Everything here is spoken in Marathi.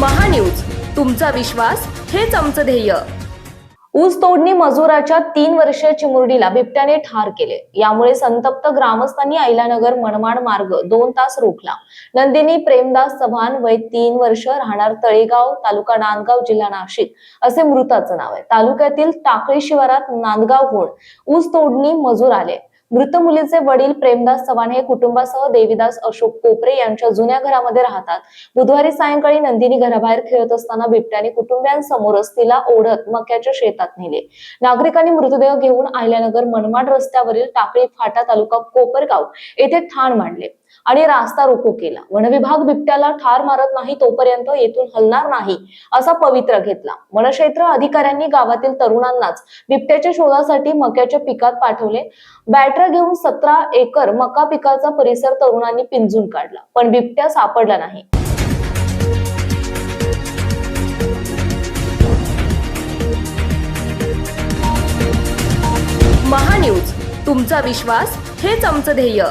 महान्यूज. तुमचा विश्वास हेच आमचं ध्येय. ऊस तोडणी मजुराच्या तीन वर्षीय चिमुरडीला बिबट्याने ठार केले. यामुळे संतप्त ग्रामस्थांनी ऐलानगर मनमाड मार्ग दोन तास रोखला. नंदिनी प्रेमदास चव्हाण वय तीन वर्ष राहणार तळेगाव तालुका नांदगाव जिल्हा नाशिक. असे मृताचं नाव आहे. तालुक्यातील टाकळी शिवारात नांदगावहून ऊस तोडणी मजूर आले. मृत मुलीचे वडील प्रेमदास चव्हाण हे कुटुंबासह देवीदास अशोक कोपरे यांच्या जुन्या घरामध्ये राहतात. बुधवारी सायंकाळी नंदिनी घराबाहेर खेळत असताना बिबट्याने कुटुंबियांसमोरच तिला ओढत मक्याच्या शेतात नेले. नागरिकांनी मृतदेह घेऊन आयल्यानगर मनमाड रस्त्यावरील टाकळी फाटा तालुका कोपरगाव येथे ठाण मांडले. आणि रास्ता रोको केला. वनविभाग बिबट्याला ठार मारत नाही तोपर्यंत येथून हलणार नाही असा पवित्र घेतला. वनक्षेत्र अधिकाऱ्यांनी गावातील तरुणांनाच बिबट्याच्या शोधासाठी मक्याच्या पिकात पाठवले. बॅटरा घेऊन सतरा एकर मका पिकाचा परिसर तरुणांनी पिंजून काढला पण बिबट्या सापडला नाही. महान्यूज तुमचा विश्वास हेच आमचं ध्येय.